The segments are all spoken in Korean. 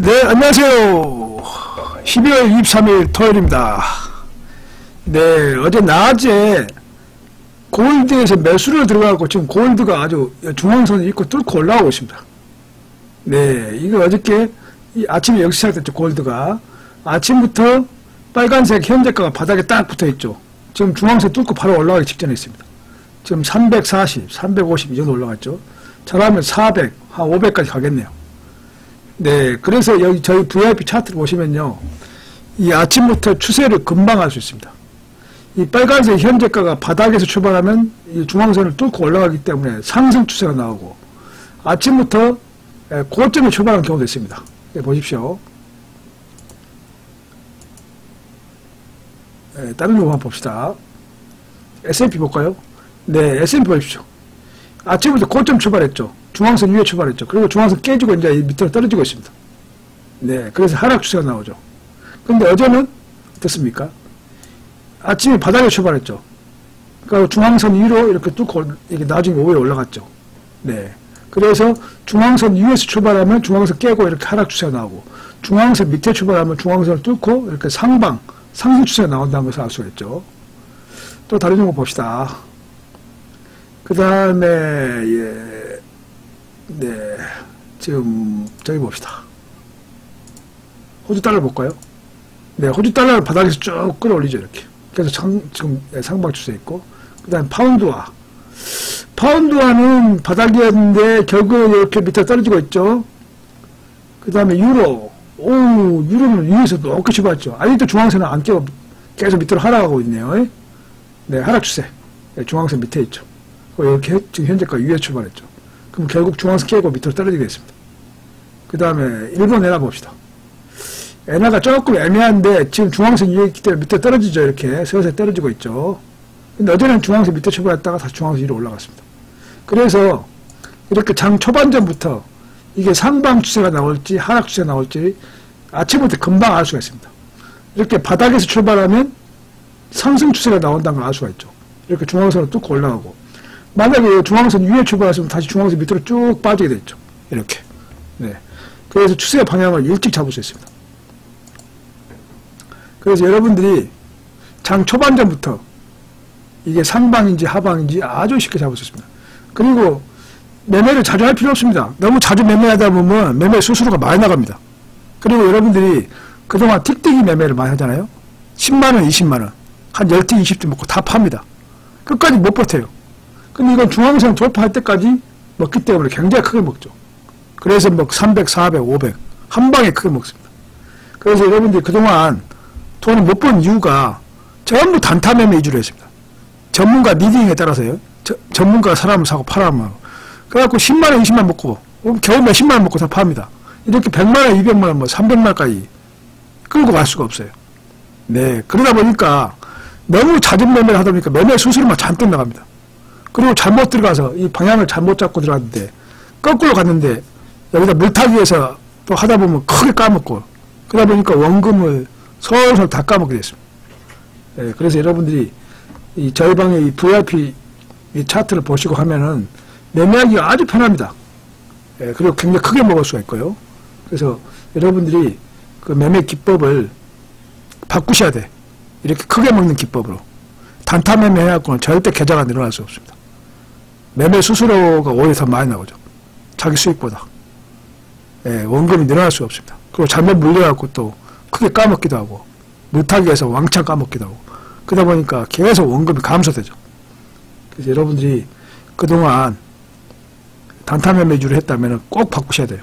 네, 안녕하세요. 12월 23일 토요일입니다. 네, 어제 낮에 골드에서 매수를 들어가고 지금 골드가 아주 중앙선을 입고 뚫고 올라오고 있습니다. 네, 이거 어저께 이 아침에 여기 시작됐죠, 골드가. 아침부터 빨간색 현재가가 바닥에 딱 붙어 있죠. 지금 중앙선 뚫고 바로 올라가기 직전에 있습니다. 지금 340, 350 이 정도 올라갔죠. 잘하면 400, 한 500까지 가겠네요. 네, 그래서 여기 저희 VIP 차트를 보시면요. 이 아침부터 추세를 금방 알 수 있습니다. 이 빨간색 현재가가 바닥에서 출발하면 이 중앙선을 뚫고 올라가기 때문에 상승 추세가 나오고 아침부터 예, 고점에 출발한 경우도 있습니다. 네, 보십시오. 네, 다른 거 한번 봅시다. S&P 볼까요? 네, S&P 보십시오. 아침부터 고점 출발했죠. 중앙선 위에 출발했죠. 그리고 중앙선 깨지고 이제 밑으로 떨어지고 있습니다. 네, 그래서 하락 추세가 나오죠. 근데 어제는 어떻습니까? 아침에 바닥에 출발했죠. 그러니까 중앙선 위로 이렇게 뚫고 이게 나중에 오후에 올라갔죠. 네. 그래서 중앙선 위에서 출발하면 중앙선 깨고 이렇게 하락 추세가 나오고 중앙선 밑에 출발하면 중앙선을 뚫고 이렇게 상방 상승 추세가 나온다는 것을 알 수가 있죠. 또 다른 종목 봅시다. 그 다음에 예, 네 지금 저기 봅시다. 호주 달러 볼까요? 네, 호주 달러를 바닥에서 쭉 끌어올리죠 이렇게. 그래서 상, 지금 상방 추세 있고 그 다음에 파운드화 파운드화는 바닥이었는데 결국 이렇게 밑에 떨어지고 있죠. 그 다음에 유로 오 유로는 위에서 높게 치봤죠. 아직도 중앙선은 안 깨고 계속 밑으로 하락하고 있네요. 네, 하락 추세. 네, 중앙선 밑에 있죠. 이렇게 지금 현재가 위에 출발했죠. 그럼 결국 중앙선 깨고 밑으로 떨어지겠습니다. 그 다음에 일본 에나 봅시다. 에나가 조금 애매한데 지금 중앙선 위에 있기 때문에 밑에 떨어지죠. 이렇게 서서히 떨어지고 있죠. 근데 어제는 중앙선 밑에 출발했다가 다시 중앙선 위로 올라갔습니다. 그래서 이렇게 장 초반전부터 이게 상방 추세가 나올지 하락 추세가 나올지 아침부터 금방 알 수가 있습니다. 이렇게 바닥에서 출발하면 상승 추세가 나온다는 걸 알 수가 있죠. 이렇게 중앙선을 뚫고 올라가고 만약에 중앙선 위에 출발했으면 다시 중앙선 밑으로 쭉 빠지게 됐죠. 이렇게. 네. 그래서 추세 방향을 일찍 잡을 수 있습니다. 그래서 여러분들이 장 초반전부터 이게 상방인지 하방인지 아주 쉽게 잡을 수 있습니다. 그리고 매매를 자주 할 필요 없습니다. 너무 자주 매매하다 보면 매매 수수료가 많이 나갑니다. 그리고 여러분들이 그동안 틱틱이 매매를 많이 하잖아요. 10만원, 20만원. 한 10틱, 20틱 먹고 다 팝니다. 끝까지 못 버텨요. 근데 이건 중앙선 돌파할 때까지 먹기 때문에 굉장히 크게 먹죠. 그래서 뭐 300, 400, 500. 한 방에 크게 먹습니다. 그래서 여러분들이 그동안 돈을 못 번 이유가 전부 단타 매매 위주로 했습니다. 전문가 리딩에 따라서요. 저, 전문가가 사람을 사고 하고. 그래갖고 10만원, 20만원 먹고, 겨우 몇십만원 먹고 다 팝니다. 이렇게 100만원, 200만원, 뭐 300만원까지 끌고 갈 수가 없어요. 네. 그러다 보니까 너무 잦은 매매를 하다 보니까 매매 수수료만 잔뜩 나갑니다. 그리고 잘못 들어가서 이 방향을 잘못 잡고 들어갔는데 거꾸로 갔는데 여기다 물타기에서 또 하다 보면 크게 까먹고 그러다 보니까 원금을 솔솔 다 까먹게 됐습니다. 예, 그래서 여러분들이 이 저희 방의 이 VIP 이 차트를 보시고 하면은 매매하기가 아주 편합니다. 예, 그리고 굉장히 크게 먹을 수가 있고요. 그래서 여러분들이 그 매매 기법을 바꾸셔야 돼. 이렇게 크게 먹는 기법으로. 단타 매매 해갖고는 절대 계좌가 늘어날 수 없습니다. 매매 수수료가 오히려 더 많이 나오죠. 자기 수익보다. 예, 원금이 늘어날 수 없습니다. 그리고 잘못 물려갖고 또 크게 까먹기도 하고, 물타기에서 왕창 까먹기도 하고, 그러다 보니까 계속 원금이 감소되죠. 그래서 여러분들이 그동안 단타 매매 위주로 했다면 꼭 바꾸셔야 돼요.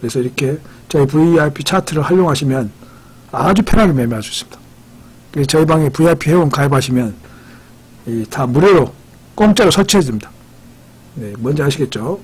그래서 이렇게 저희 VIP 차트를 활용하시면 아주 편하게 매매할 수 있습니다. 저희 방에 VIP 회원 가입하시면 다 무료로 공짜로 설치해 줍니다. 네, 뭔지 아시겠죠?